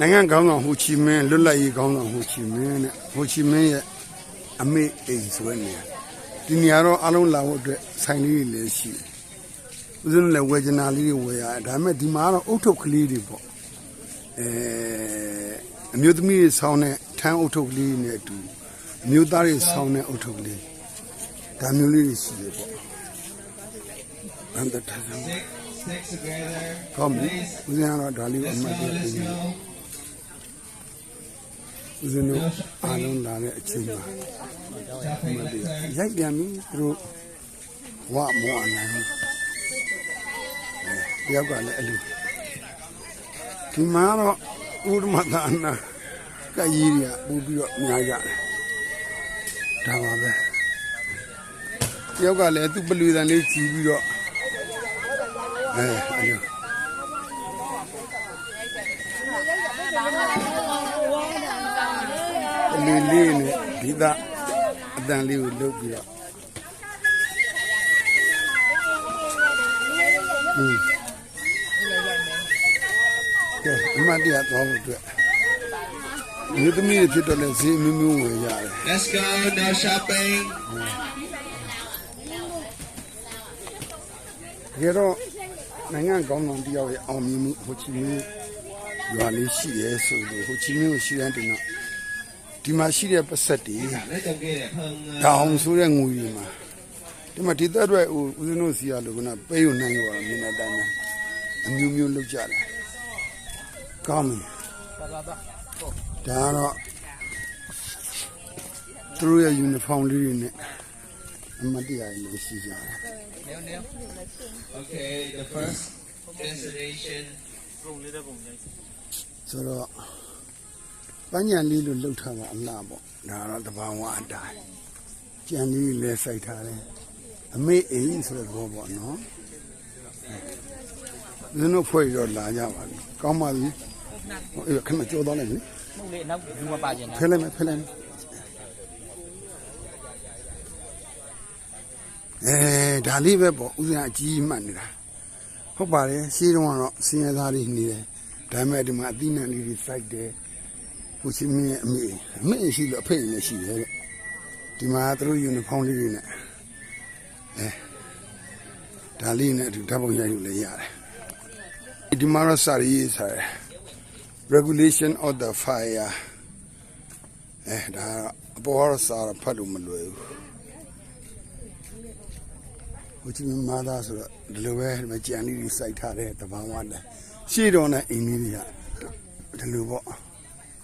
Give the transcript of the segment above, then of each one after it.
နိုင်ငံခေါင်းဆောင်ဟိုချီမင်းလွတ်လပ်ရေးခေါင်းဆောင်ဟိုချီမင်းနဲ့ဟိုချီမင်းရဲ့အမေအိမ်ဆိုတဲ့နေရာဒီနေရာတော့အလုံးလာဖို့အတွက်ဆိုင်လေးတွေလည်းရှိတယ်ဦးဇင်းတို့လည်းဝယ်ကျင်တာလေးတွေဝယ်ရတယ်ဒါပေမဲ့ဒီမှာကတော့အုတ်ထုပ်ကလေးတွေပေါ့အဲအမျိုးသမီးတွေဆောင်းတဲ့ထန်းအုတ်ထုပ်ကလေးတွေနဲ့အတူအမျိုးသားတွေဆောင်းတဲ့အုတ်ထုပ်ကလေးဒါမျိုးလေးတွေရှိတယ်ပေါ့အန်တထား Stick together. ကောင်းပြီဦးဇင်းကတော့ဒါလေးကိုအမှတ်တရပြင်နေ ဦးဇင်းတို့အားလုံးလာတဲ့အချိန်မှာအမှတ်တရရိုက်ပြန်ပြီသူတို့ဝမောအနိုင်ဘူးတယောက်ကလည်းအလူဒီမှာတော့ဥဒမသာနာကကြီးရပူပြီးတော့ညာကြတယ်ဒါပါပဲတယောက်ကလည်းသူ့ပလူတန်လေးကြည့်ပြီးတော့အဲအလူ လီလေးနဲ့ဒီသားအတန်လေးကိုလုပ်ပြီးတော့ဟင်းကဲအမတ်တရားသွားဖို့အတွက်ဒီသမီးတွေဖြစ်တော့လဲဈေးမျိုးမျိုးဝယ်ရတယ် Let's go. No shopping. တကယ်တော့နိုင်ငံကောင်းဆောင်တယောက်ရဲ့အောင်မြင်မှုဟိုချီမင်းရွာလေးရှိရဲဆိုလို့ဟိုချီမင်းကိုရှိတဲ့တင်တော့ ဒီမှာရှိတဲ့ပတ်ဆက်တွေ Lấy trong kia đẹp hơn. ờ, ဒါအောင်ဆိုတဲ့ငွေတွေမှာဒီမှာဒီသက်အတွက်ဟိုဦးဇင်းတို့စီရလို့ကနပေးယူနိုင်ရောမြင်တဲ့အတိုင်းပဲအမျိုးမျိုးလုပ်ကြတယ်ကောင်းပြီဒါကတော့သူတို့ရဲ့ uniform လေးတွေနဲ့အမတ်တရားတွေလည်းရှိကြတယ် Okay, the first destination. ဆိုတော့ ပညာလေးလို့လှုပ်ထားတာအလားပေါ့ဒါကတော့တဘာဝအတိုင်းကြံလေးလည်းစိုက်ထားတယ်အမေအိမ်ဆိုတဲ့ဘောပေါ့နော်ဇင်းတို့ဖွဲ့ရောလာကြပါပြီကောင်းပါပြီဟိုအေးခဏကြောတော့လိုက်ပြီမဟုတ်လေနောက်ဘူးမပါကျင်တာဖဲလိုက်မယ်ဖဲလိုက်မယ်အဲဒါလေးပဲပေါ့ဦးဇင်းအကြီးမှတ်နေတာဟုတ်ပါတယ်ရှင်းတော့တော့စင်ရသားလေးနေတယ်ဒါပေမဲ့ဒီမှာအသီးနှံလေးတွေစိုက်တယ် ဟိုချင်းမင်းရဲ့အမေအမေရှိလို့အဖေလည်းရှိတယ်တဲ့ဒီမှာသူတို့ယူနီဖောင်းလေးတွေနဲ့အဲဒါလေးနဲ့အတူဓာတ်ပုံရိုက်လို့လည်းရတယ်ဒီမှာတော့စာရေးစားတယ် regulation of the fire အဲဒါအပေါ်ကတော့စာတော့ဖတ်လို့မလွယ်ဘူးဟိုချင်းမာသားဆိုတော့ဒီလိုပဲဒီမှာကြံလေးတွေစိုက်ထားတဲ့တဘာဝနဲ့ရှေ့တော်နဲ့အိမ်လေးတွေကဒီလိုပေါ့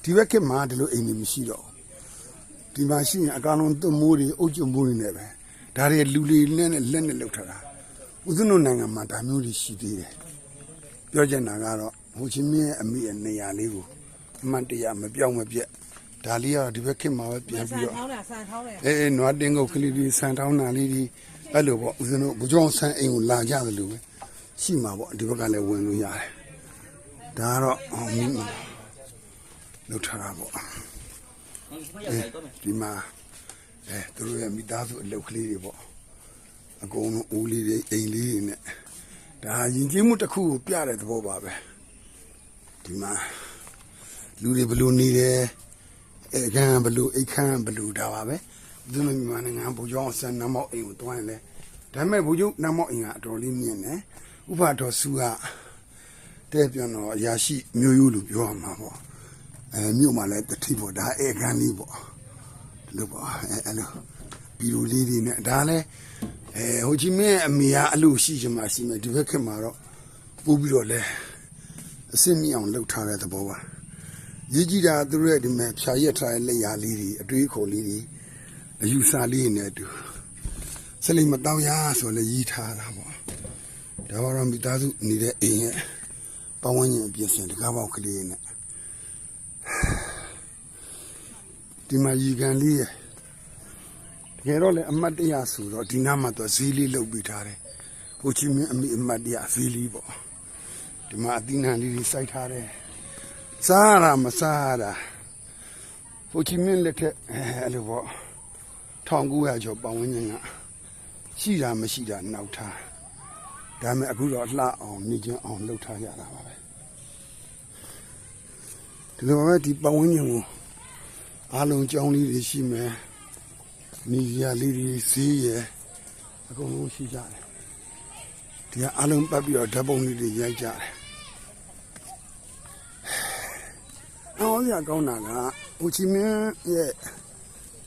ဒီဘက်ခေတ်မှာဒီလိုအိမ်တွေမရှိတော့ဘူးဒီမှာရှိရင်အကောင်လုံးသွမိုးတွေအုတ်ကျမိုးတွေနဲ့ပဲဒါတွေလူတွေနဲ့နဲ့လက်နဲ့လောက်ထားတာဦးဇင်းတို့နိုင်ငံမှာဒါမျိုးတွေရှိသေးတယ်ပြောချင်တာကတော့ဟိုချင်းမြင့်ရဲ့အမိရဲ့နေရာလေးကိုအမှန်တရားမပြောင်းမပြက်ဒါလေးကတော့ဒီဘက်ခင်မှာပဲပြန်ပြီးတော့ထောင်းတာဆန်ထောင်းတယ်အေးအေးနွားတင်းကုတ်ကလေးလေးဆန်တောင်းတာလေးဒီအဲ့လိုပေါ့ဦးဇင်းတို့ဘုကြောင့်ဆန်အိမ်ကိုလာကြတယ်လို့ပဲရှိမှာပေါ့ဒီဘက်ကလည်းဝင်လို့ရတယ်ဒါကတော့အောင်မြင် လောက်ထားတာပေါ့မရောက်ဆိုင်တော့မယ်ဒီမှာအဲသူတို့ရဲ့မိသားစုအလုပ်ကလေးတွေပေါ့အကုန်လုံးအိုးလေးတွေအိမ်လေးတွေနဲ့ဒါယဉ်ကျေးမှုတစ်ခုကိုပြတဲ့သဘောပါပဲဒီမှာလူတွေဘယ်လိုနေတယ်အဲကံဘယ်လိုအိတ်ခမ်းဘယ်လိုဒါပါပဲသူတို့မြန်မာနိုင်ငံဘူကျောင်းဆန်နမောက်အိမ်ကိုတွားရင်လဲဒါပေမဲ့ဘူကျောင်းနမောက်အိမ်ကအတော်လေးမြင့်တယ်ဥပတော်စုကတဲ့ပြန်တော့အရာရှိမျိုးရိုးလို့ပြောရမှာပေါ့ အဲမြို့မှာလည်းတတိပေါ့ဒါအဲကန်းလေးပေါ့လို့ပေါ့အဲအဲ့လိုဘီလိုလေးတွေနဲ့ဒါလည်းအဲဟိုကြီးမင်းအမေကအလို့ရှိချင်မှရှိမယ်ဒီဘက်ခက်မှာတော့ပို့ပြီးတော့လဲအစင်းမြအောင်လှုပ်ထားတဲ့သဘောပါရေးကြည့်တာသူတို့ရဲ့ဒီမဲ့ဖြာရက်ထားတဲ့လက်ရာလေးတွေအတွေးခေါ်လေးတွေအယူဆလေးတွေနဲ့အတူစလိမတောင်းရဆိုလဲရေးထားတာပေါ့ဒါကတော့မိသားစုနေတဲ့အိမ်ရဲ့ပတ်ဝန်းကျင်အပြည့်စင်တကားပေါက်ကလေးနဲ့ ဒီမှာရီကန်လေးရယ်တကယ်တော့လေအမတ်တရဆိုတော့ဒီနားမှာတော့ဈေးလေးလုတ်ပြီးထားတယ်ဟိုချီမင်းအမိအမတ်တရဈေးလေးပေါ့ဒီမှာအသီးနှံလေးတွေစိုက်ထားတယ်စားရမစားရတာဟိုချီမင်းလက်ထက်အဲအဲ့လိုပေါ့1900ကျော်ပတ်ဝန်းကျင်ကရှိတာမရှိတာနောက်ထားဒါပေမဲ့အခုတော့လှအောင်နေချင်းအောင်လှုပ်ထားရတာပါပဲ ဒီလိုပဲဒီပတ်ဝန်းကျင်ကိုအားလုံးကြောင်းလေးတွေရှိမယ်နေရလေးတွေဈေးရယ်အကုန်လုံးရှိကြတယ်ဒီကအားလုံးပတ်ပြီးတော့ဓာတ်ပုံလေးတွေရိုက်ကြတယ်အော်ရကောင်းတာကဟိုချီမင်းရဲ့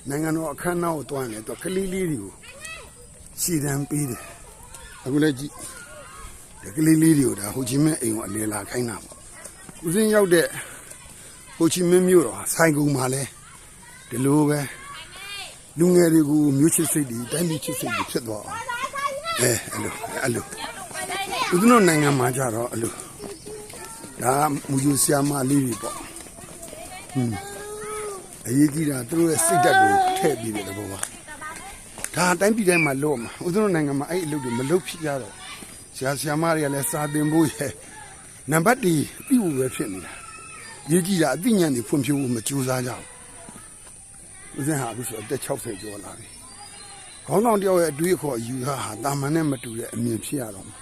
နိုင်ငံတော်အခမ်းအနားကိုတွားနေတော့ကလေးလေးတွေကိုရှည်တန်းပေးတယ်အခုလည်းကြည့်ဒီကလေးလေးတွေကိုဒါဟိုချီမင်းအိမ်ကိုအလေလာခိုင်းတာပေါ့ဦးစင်းရောက်တဲ့ ဟိုချီမင်းမြို့တော်ဟာဆိုင်ကုန်းမှာလဲဒီလိုပဲလူငယ်တွေကိုမျိုးချစ်စိတ်တွေတိုင်းပြည်ချစ်စိတ်တွေဖြစ်သွားအောင်အဲအဲ့လိုအဲ့လိုဦးဇင်းတို့နိုင်ငံမှာကြတော့အဲ့လိုဒါမူယူဆရာမလေးတွေပေါ့အရေးကြီးတာသူတို့ရဲ့စိတ်ဓာတ်ကိုထည့်ပြီးတယ်ဘောပါဒါအတိုင်းပြည်တိုင်းမှာလို့မှာဥစ္စရနိုင်ငံမှာအဲ့အလုပ်တွေမလုပ်ဖြစ်ကြတော့ဆရာဆရာမတွေကလည်းစာသင်ဖို့ရဲ့နံပါတ်2ပြီးဖို့ပဲဖြစ်နေတာအ ရေးကြီးတာအသိဉာဏ်တွေဖွံ့ဖြိုးဖို့မကြိုးစားကြဘူးဥစ္စရဟာအခုဆိုအသက်60ကျော်လာပြီခေါင်းဆောင်တယောက်ရဲ့အတွေးအခေါ်အယူဟာဟာတာမန်နဲ့မတူတဲ့အမြင်ဖြစ်ရတော့မှာ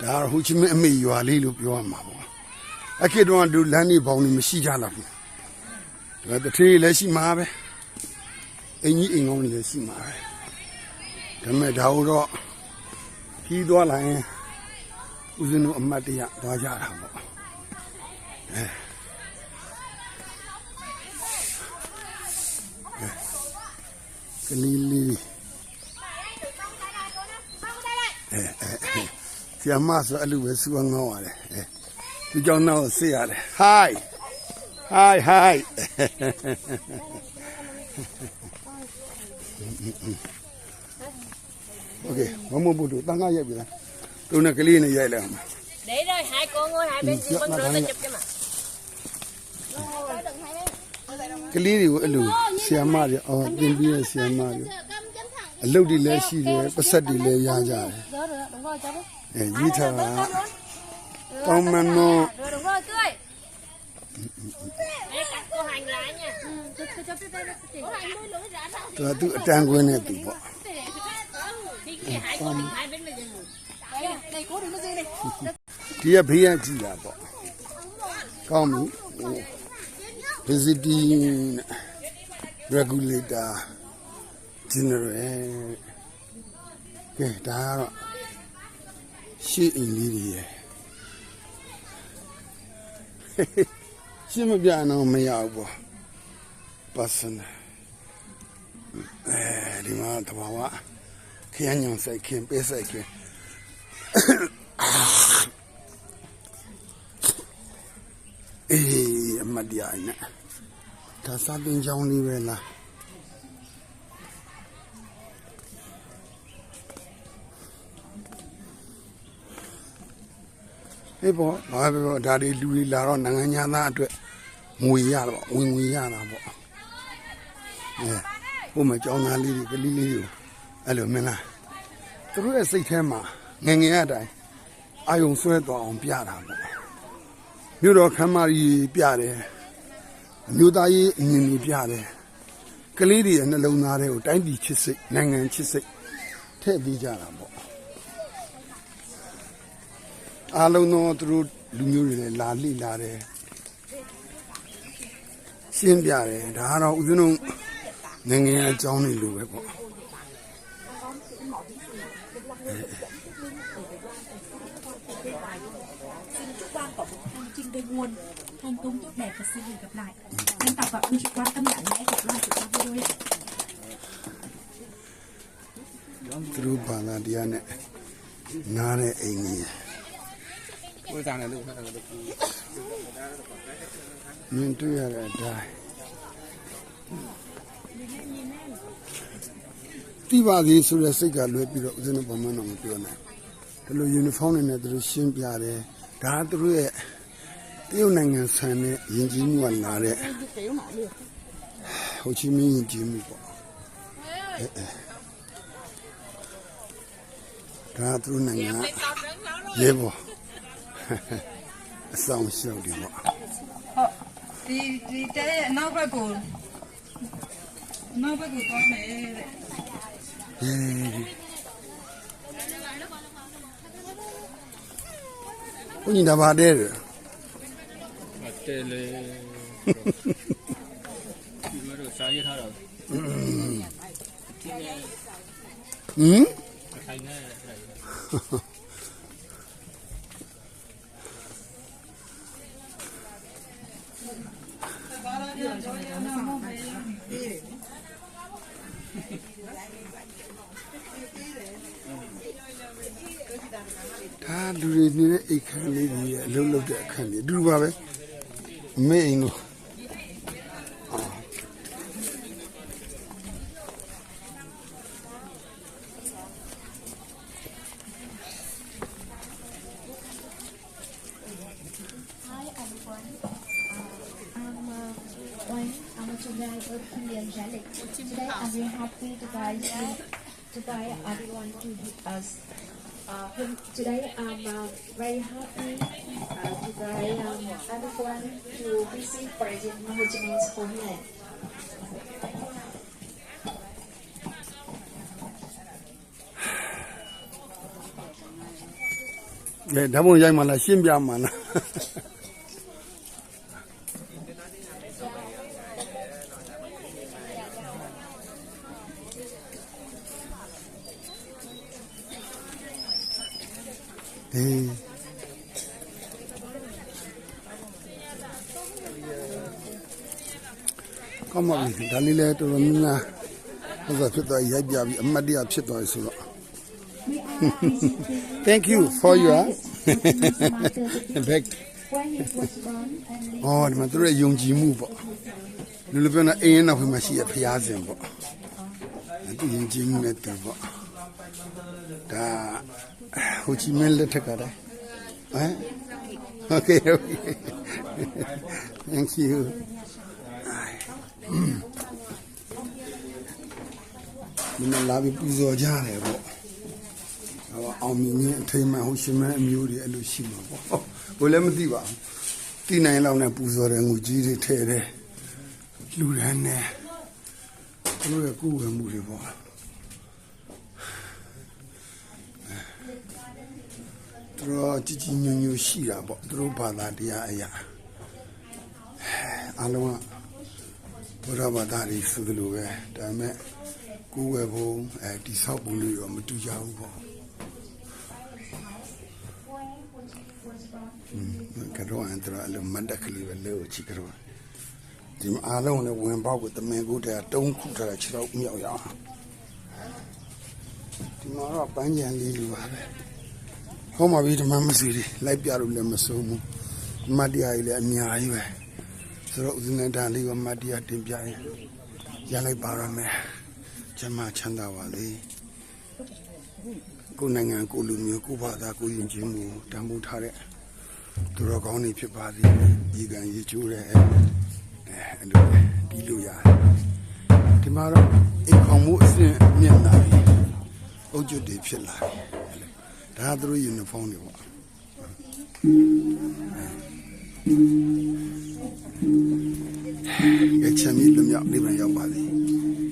ဒါကတော့ဟိုချီမင်းအမေရွာလေးလို့ပြောရမှာပေါ့အခေတုန်းကလူလမ်းနေပေါင်းနေမရှိကြတော့ဘူးဒါတထေးလည်းရှိမှာပဲအင်ကြီးအင်ကောင်းတွေလည်းရှိမှာပဲဒါပေမဲ့ဒါတော့ကြီးသွားလာရင်ဦးဇင်းတို့အမတ်တရသွားကြတာပေါ့ အဲကလေးလေးဆီယမဆိုအဲ့လိုပဲစူအောင်ငေါရတယ်အဲသူကြောင့်တော့ဆေးရတယ် hi Hi, hi. okay, မမဘူးတို့တန်ခါရိုက်ပြီလားတို့နဲ့ကလေးနဲ့ရိုက်လိုက်အောင် Để rồi hai con ngồi hai bên Ừ, bên dạ, rồi dạ. ta chụp cho mà. က လေးတွေကိုအဲ့လိုဆီယမတွေအော်တင်ပြီးရဆီယမတွေအလုပ်တွေလည်းရှိတယ်ပတ်ဆက်တွေလည်းရကြတယ် Rồi rồi, đúng rồi cháu đi. အဲရေးထားတာကောင်းမန်နော် Rồi đúng rồi, tươi. Đây cắt cô hành lá nha. Tôi tôi chấp đây đây. Cô hành nuôi lưỡi rã đâu. သူကသူအတန်းကွင်းနဲ့သူပေါ့ Đi cái hai con đi hai bên bây giờ. Đây, đây cố đừng có gì đây. ဒီကဘေးကကြည့်တာပေါ့ကောင်းပြီဟို visiting regulator general ကဲဒါကတော့ရှေ့အိမ်လေးတွေရယ်ရှင်းမပြအောင်မရဘူးပေါ့ personal အဲဒီမှာတဘာဝခရညောင်ဆိုင်ခင်ပေးဆိုင်ခင် အေးအ မတ်တရားနဲ့ဒါစာပင်ကြောင်းလေးပဲလားအေးပေါ့ဘာပဲပေါ့ဒါတွေလူတွေလာတော့နိုင်ငံသားအတွက်ငွေရတော့ဝင်ငွေရတာပေါ့အဲဟိုမှာကြောင်းသားလေးတွေကလေးလေးတွေအဲ့လိုမင်းလားသူတို့ရဲ့စိတ်ထဲမှာငယ်ငယ်အတိုင်းအာယုံဆွဲသွားအောင်ပြတာပေါ့ မြို့တော်ခမ်းမကြီးပြတယ်အမျိုးသားရေးအမြင်ကြီးပြတယ်ကလေးတွေရဲ့နှလုံးသားတွေကိုတိုင်းပြည်ချစ်စိတ်နိုင်ငံချစ်စိတ်ထည့်ပေးကြတာပေါ့အားလုံးသောသူတို့လူမျိုးတွေလည်းလာလိလာတယ်ရှင်းပြတယ်ဒါကတော့ဦးဇင်းတို့နိုင်ငံအကြောင်းတွေလိုပဲပေါ့ một hành trình về nguồn thành công tốt đẹp và xin hẹn gặp lại xin tập và ơn chúc quan tâm nhắn nhé gặp lại chúng ta video ạ သူတို့ဘာသာတရားနဲ့နားတဲ့အိမ်ကြီး Ôi thằng này được thằng này được. မြင်တွေ့ရတဲ့အတိုင်းတိပါသေးဆိုတဲ့စိတ်ကလွဲပြီးတော့ဦးဇင်းတို့ဘာမှတော့မပြောနိုင်ဘူးဒီလိုယူနီဖောင်းတွေနဲ့သူတို့ရှင်းပြတယ်ဒါကသူတို့ရဲ့တ ရုတ်နိုင်ငံဆန်တဲ့ယဉ်ကျေးမှုကလာတဲ့ဟိုချီမင်းယဉ်ကျေးမှုပေါ့အဲအဲဒါကသူတို့နိုင်ငံကရဲဘော်အဆောင်ရှောက်တယ်ပေါ့ဒီဒီတဲ့နောက်ဘက်ကိုနောက်ဘက်ကိုသွားမယ်တဲ့ဘုန်းကြီးဒါပါတဲ့ တယ်တယ်လေဒီမှာတော့စာရေးထားတာဟမ်ထိုင်နေတယ်ဒါလူတွေနေတဲ့အိတ်ခမ်းလေးတွေရဲ့အလုံးလုံးတဲ့အခန်းတွေအတူတူပါပဲ ไม่เองหรอก Today uh, uh, I'm very happy to buy you. Today everyone to us. Uh, today I'm uh, very happy. Uh, today um, everyone to visit President Ho Chi Minh's homeland. Eh, dah mula jangan mana? Siapa mana? ကောင်းပါပြီဒါလေးလဲတော်တော်များများဟိုကဖြစ်သွားရိုက်ပြပြီးအမတ်တရားဖြစ်သွားပြီဆိုတော့ Thank you for your back. When he was born and အော်ဒီမှာသူတို့ရဲ့ယုံကြည်မှုပေါ့လူလူပြောနေအင်းရဲ့နောက်ဖေးမှာရှိရဖျားစင်ပေါ့သူယုံကြည်မှုနဲ့တူပေါ့ဒါဟိုချီမင်းလက်ထက်ကတည်းဟမ် Okay okay Thank you ဒီမှာလာပြီးပူဇော်ကြတယ်ပေါ့ဟောအောင်မြင်ခြင်းအထိမ်းအမှန်ဟိုရှင်မန်းအမျိုးတွေအဲ့လိုရှိမှာပေါ့ဘယ်လည်းမသိပါဘူးတိနိုင်လောက်နဲ့ပူဇော်တယ်ငူကြီးတွေထဲတယ်လူရန်နဲ့သူတို့ရဲ့ကိုယ်ဝယ်မှုတွေပေါ့သူတို့ကြည်ကြည်ညိုညိုရှိတာပေါ့သူတို့ဘာသာတရားအရာအလုံးက ဘုရားဘာသာတွေဆိုသလိုပဲဒါပေမဲ့ကိုယ်ဝယ်ဖို့အဲဒီဆောက်ပုံလေးတော့မတူကြဘူးပေါ့ကတော့အန်တရာလည်းမန္တကလေးပဲလဲကိုချီကတော့ဒီမှာအားလုံးလည်းဝင်ပေါက်ကိုတမင်ကိုတည်းတုံးခုထားတာခြေတော့မြောက်ရအောင်ဒီမှာတော့ပန်းကြံလေးလိုပါပဲဟောမှာပြီးဓမ္မမစီလေးလိုက်ပြလို့လည်းမဆုံးဘူးမတ်တရားကြီးလည်းအများကြီးပဲ ဆိုတော့ဦးဇင်းနဲ့ဒါလေးကမတ်တရားတင်ပြရင်ရလိုက်ပါရမယ်ကျမချမ်းသာပါလေကိုယ်နိုင်ငံကိုယ်လူမျိုးကိုယ်ဘာသာကိုယ်ယဉ်ကျေးမှုတန်ဖိုးထားတဲ့သူတော်ကောင်းနေဖြစ်ပါသည်ဒီကံရေချိုးတဲ့အဲအဲ့လိုဒီလိုရတယ်ဒီမှာတော့အိမ်ခေါင်မှုအဆင့်မြင့်လာပြီအုတ်ကျွတ်တွေဖြစ်လာပြီဒါကသူတို့ယူနီဖောင်းတွေပေါ့ အဲချမ်းမြေလွမြောက်နေမှရောက်ပါသည်